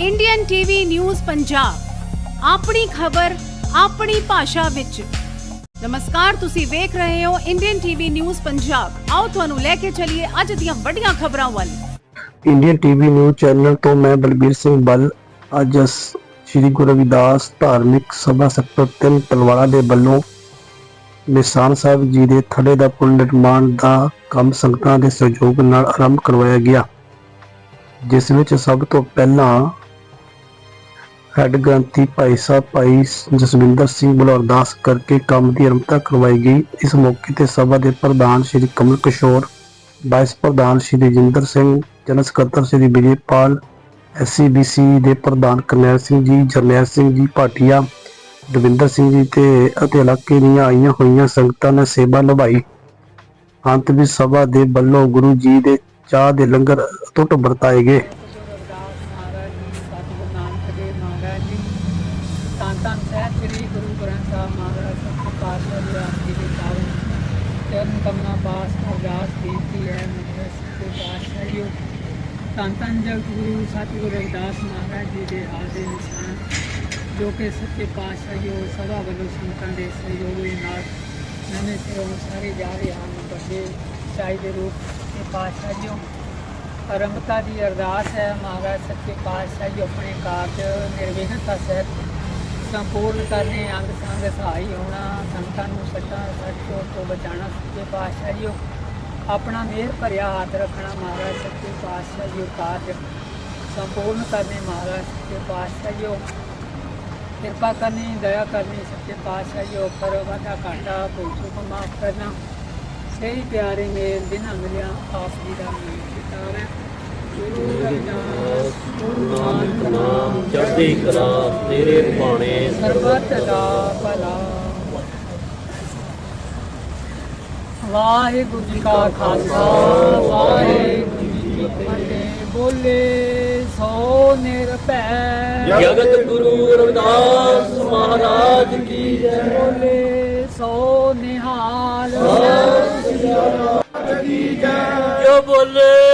Indian TV news Punjab ਆਪਣੀ ਖਬਰ, ਆਪਣੀ ਭਾਸ਼ਾ ਵਿੱਚ। ਨਮਸਕਾਰ, ਤੁਸੀਂ ਵੇਖ ਰਹੇ ਹੋ ਇੰਡੀਅਨ ਟੀਵੀ ਨਿਊਜ਼ ਪੰਜਾਬ ਆਓ ਤੁਹਾਨੂੰ ਲੈ ਕੇ ਚੱਲੀਏ ਅੱਜ ਦੀਆਂ ਵੱਡੀਆਂ ਖਬਰਾਂ ਵੱਲ। ਇੰਡੀਅਨ ਟੀਵੀ ਨਿਊਜ਼ ਚੈਨਲ ਤੋਂ ਮੈਂ ਬਲਬੀਰ ਸਿੰਘ ਬੱਲ, ਅੱਜ ਸ੍ਰੀ ਗੁਰੂ ਰਵਿਦਾਸ ਧਾਰਮਿਕ ਸਭਾ ਸੈਕਟਰ 3 ਤਲਵਾੜਾ ਦੇ ਵੱਲੋਂ ਨਿਸ਼ਾਨ ਸਾਹਿਬ ਜੀ ਦੇ ਥੜੇ ਦਾ ਪੁਲ ਨਿਰਮਾਣ ਦਾ ਕੰਮ ਸੰਗਤਾਂ ਦੇ ਸਹਿਯੋਗ ਨਾਲ ਆਰੰਭ ਕਰਵਾਇਆ ਗਿਆ। ਜਿਸ ਵਿੱਚ ਸਭ ਤੋਂ ਪਹਿਲਾਂ ਹੈੱਡ ਗ੍ਰੰਥੀ ਭਾਈ ਸਾਹਿਬ, ਭਾਈ ਜਸਵਿੰਦਰ ਸਿੰਘ ਵੱਲੋਂ ਅਰਦਾਸ ਕਰਕੇ ਕੰਮ ਦੀ ਆਰੰਭਤਾ ਕਰਵਾਈ ਗਈ। ਇਸ ਮੌਕੇ ਤੇ ਸਭਾ ਦੇ ਪ੍ਰਧਾਨ ਸ੍ਰੀ ਕਮਲ ਕਿਸ਼ੋਰ ਵਾਈਸ ਪ੍ਰਧਾਨ ਸ਼੍ਰੀ ਜਿੰਦਰ ਸਿੰਘ, ਜਨਰਲ ਸਕੱਤਰ ਸ਼੍ਰੀ ਵਿਜੇਪਾਲ ਐਸਸੀਬੀਸੀ ਦੇ ਪ੍ਰਧਾਨ ਕਰਨੈਲ ਸਿੰਘ ਜੀ, ਜਰਨੈਲ ਸਿੰਘ ਜੀ, ਭਾਟੀਆ, ਦਵਿੰਦਰ ਸਿੰਘ ਜੀ ਤੇ ਅਤੇ ਇਲਾਕੇ ਦੀਆਂ ਆਈਆਂ ਹੋਈਆਂ ਸੰਗਤਾਂ ਨੇ ਸੇਵਾ ਨਿਭਾਈ। ਅੰਤ ਵਿੱਚ ਸਭਾ ਦੇ ਵੱਲੋਂ ਗੁਰੂ ਜੀ ਦੇ ਚਾਹ ਦੇ ਲੰਗਰ ਅਟੁੱਟ ਵਰਤਾਏ ਗਏ ਗੁਰਦਾਸ ਮਹਾਰਾਜ ਜੀ ਸਤਿਗੁਰੂ ਨਾਨਕ ਦੇਵ ਜੀ। ਧੰਨ ਧੰਨ ਸਾਹਿਬ ਸ੍ਰੀ ਗੁਰੂ ਗ੍ਰੰਥ ਸਾਹਿਬ ਮਹਾਰਾਜ ਸਤਿ ਪਾਤਸ਼ਾਹ ਜੀ, ਆਪ ਜੀ ਦੇ ਕਾਰਨ ਚਰਨ ਕਮਨਾ ਪਾਸ ਅਰਦਾਸ ਕੀਤੀ ਹੈ, ਮੇਰੇ ਸੱਚੇ ਪਾਤਸ਼ਾਹ ਜੀ। ਧੰਨ ਧੰਨ ਜਗਤ ਗੁਰੂ ਸਤਿਗੁਰੂ ਰਵਿਦਾਸ ਮਹਾਰਾਜ ਜੀ ਦੇ ਆਦੇ ਨਿਸ਼ਾਨ, ਜੋ ਕਿ ਸੱਚੇ ਪਾਤਸ਼ਾਹ ਜੀ ਉਹ ਸਭਾ ਵੱਲੋਂ ਸੰਤਾਂ ਦੇ ਸਹਿਯੋਗ ਨਾਲ ਨਵੇਂ ਸਿਰੋਂ ਸਾਰੇ ਜਾ ਰਹੇ ਹਨ। ਵੱਡੇ ਚਾਈ ਦੇ ਰੂਪ ਤੇ ਪਾਤਸ਼ਾਹ ਜੀ ਪਰਮਤਾ ਦੀ ਅਰਦਾਸ ਹੈ ਮਹਾਰਾਜ ਸੱਚੇ ਪਾਤਸ਼ਾਹ ਜੀ ਆਪਣੇ ਕਾਰਜ ਨਿਰਵਿਘਨਤਾ ਸਹਿਤ ਸੰਪੂਰਨ ਕਰਨੇ, ਅੰਗ ਸੰਗ ਸਹਾਈ ਹੋਣਾ, ਸੰਤਾਂ ਨੂੰ ਸੱਚਾ ਸੱਚੋ ਤੋਂ ਬਚਾਉਣਾ, ਸੱਚੇ ਪਾਤਸ਼ਾਹ ਜੀ ਆਪਣਾ ਮਿਹਰ ਭਰਿਆ ਹੱਥ ਰੱਖਣਾ ਮਹਾਰਾਜ ਸੱਚੇ ਪਾਤਸ਼ਾਹ ਜੀ ਕਾਰਜ ਸੰਪੂਰਨ ਕਰਨੇ ਮਹਾਰਾਜ ਸੱਚੇ ਪਾਤਸ਼ਾਹ ਜੀ ਕਿਰਪਾ ਕਰਨੀ, ਦਇਆ ਕਰਨੀ, ਸੱਚੇ ਪਾਤਸ਼ਾਹ ਜੀ ਪਰ ਵਾਦਾ ਘਾਟਾ, ਕੋਈ ਸੁਖ ਮਾਫ ਕਰਨਾ। ਸਹੀ ਪਿਆਰੇ ਮੇਲ ਬਿਨਾ ਮਿਲਿਆ ਆਪ ਜੀ ਦਾ ਨਾਮ ਕੀਤਾ ਹੈ। ਗੁਰੂ ਰਵਿਦਾਸ ਗੁਰੂ ਨਾਨਕ ਨਾਮ ਚੜ੍ਹਦੀ ਕਲਾ ਤੇਰੇ ਬਾਣੇ ਸਰਬਤ ਦਾ ਭਲਾ। ਵਾਹਿਗੁਰੂ ਜੀ ਕਾ ਖਾਲਸਾ ਵਾਹਿਗੁਰੂ ਜੀ ਕੀ ਫਤਿਹ। ਬੋਲੇ ਸੋ ਨਿਰਭੈ। ਜਗਤ ਗੁਰੂ ਰਵਿਦਾਸ ਮਹਾਰਾਜ ਕੀ ਜੈ। ਬੋਲੇ ਸੋ ਨਿਹਾਲ। ਜੋ